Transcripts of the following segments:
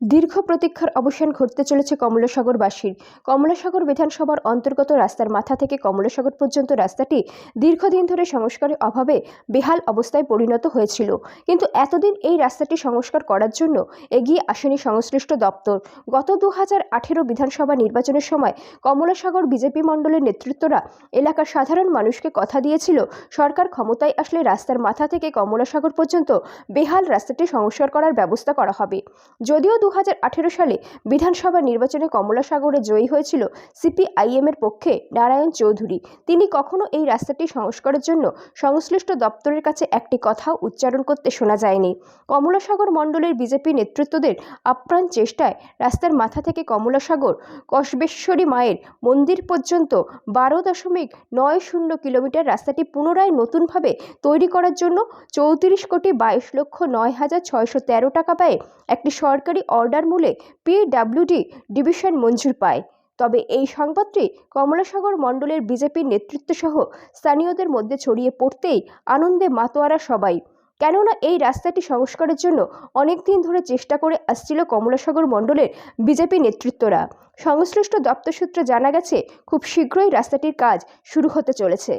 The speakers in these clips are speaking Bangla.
দীর্ঘ প্রতীক্ষার অবসান ঘটতে চলেছে কমলাসাগরবাসীর। কমলাসাগর বিধানসভার অন্তর্গত রাস্তার মাথা থেকে কমলাসাগর পর্যন্ত রাস্তাটি দীর্ঘদিন ধরে সংস্কারের অভাবে বেহাল অবস্থায় পরিণত হয়েছিল। কিন্তু এতদিন এই রাস্তাটি সংস্কার করার জন্য এগিয়ে আসেনি সংশ্লিষ্ট দপ্তর। গত দু হাজার আঠেরো বিধানসভা নির্বাচনের সময় কমলাসাগর বিজেপি মণ্ডলের নেতৃত্বরা এলাকার সাধারণ মানুষকে কথা দিয়েছিল, সরকার ক্ষমতায় আসলে রাস্তার মাথা থেকে কমলাসাগর পর্যন্ত বেহাল রাস্তাটি সংস্কার করার ব্যবস্থা করা হবে। যদিও দু হাজার আঠেরো সালে বিধানসভা নির্বাচনে কমলাসাগরে জয়ী হয়েছিল সিপিআইএম এর পক্ষে নারায়ণ চৌধুরী। তিনি কখনো এই রাস্তাটি সংস্কারের জন্য সংশ্লিষ্ট দপ্তরের কাছে একটি কথাও উচ্চারণ করতে শোনা যায়নি। কমলাসাগর মণ্ডলের বিজেপি নেতৃত্বদের আপ্রাণ চেষ্টায় রাস্তার মাথা থেকে কমলাসাগর কসবেশ্বরী মায়ের মন্দির পর্যন্ত বারো দশমিক নয় শূন্য কিলোমিটার রাস্তাটি পুনরায় নতুনভাবে তৈরি করার জন্য চৌত্রিশ কোটি বাইশ লক্ষ নয় হাজার ছয়শো তেরো টাকা ব্যয়ে একটি সরকারি অর্ডার মূলে পিডাব্লিউডি ডিভিশন মঞ্জুর পায়। তবে এই সংবাদটি কমলাসাগর মণ্ডলের বিজেপির নেতৃত্বসহ স্থানীয়দের মধ্যে ছড়িয়ে পড়তেই আনন্দে মাতোয়ারা সবাই। কেননা এই রাস্তাটি সংস্কারের জন্য অনেক দিন ধরে চেষ্টা করে আসছিল কমলাসাগর মণ্ডলের বিজেপি নেতৃত্বরা। সংশ্লিষ্ট দপ্তর সূত্রে জানা গেছে, খুব শীঘ্রই রাস্তাটির কাজ শুরু হতে চলেছে।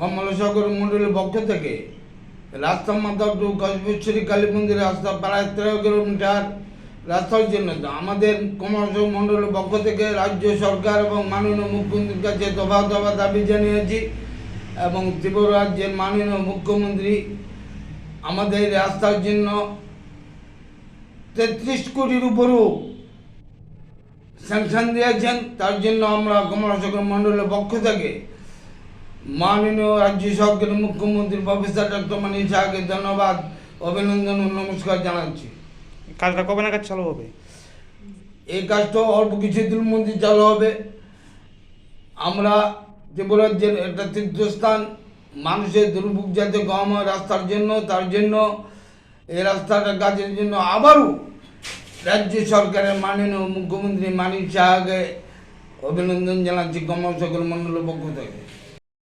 কমলাসাগর মন্ডলের পক্ষ থেকে রাস্তা মাথা টু কসবেশ্বরী কালী মন্দির রাস্তা প্রায় তেরো কিলোমিটার রাস্তার জন্য আমাদের কমলাসাগর মন্ডলের পক্ষ থেকে রাজ্য সরকার এবং মাননীয় মুখ্যমন্ত্রীর কাছে দফা দফা দাবি জানিয়েছি এবং ত্রিপুরা রাজ্যের মাননীয় মুখ্যমন্ত্রী আমাদের রাস্তার জন্য তেত্রিশ কোটির উপরও স্যাংশন দিয়েছেন। তার জন্য আমরা কমলাসাগর মন্ডলের পক্ষ থেকে মাননীয় রাজ্য সরকারের মুখ্যমন্ত্রী প্রফেসর ডক্টর মানি শাহকে ধন্যবাদ অভিনন্দন ও নমস্কার জানাচ্ছি। কাজটা কবে নাগাদ চালু হবে? এই কাজটা অল্প কিছুদিনের মধ্যে চালু হবে। আমরা ত্রিপুরার যে একটা তীর্থস্থান মানুষের দুর্ভোগ যাতে কম হয় রাস্তার জন্য তার জন্য এই রাস্তাটা কাজের জন্য আবারও রাজ্য সরকারের মাননীয় মুখ্যমন্ত্রী মানিক শাহকে অভিনন্দন জানাচ্ছি কমল সকল মণ্ডলের পক্ষ থেকে।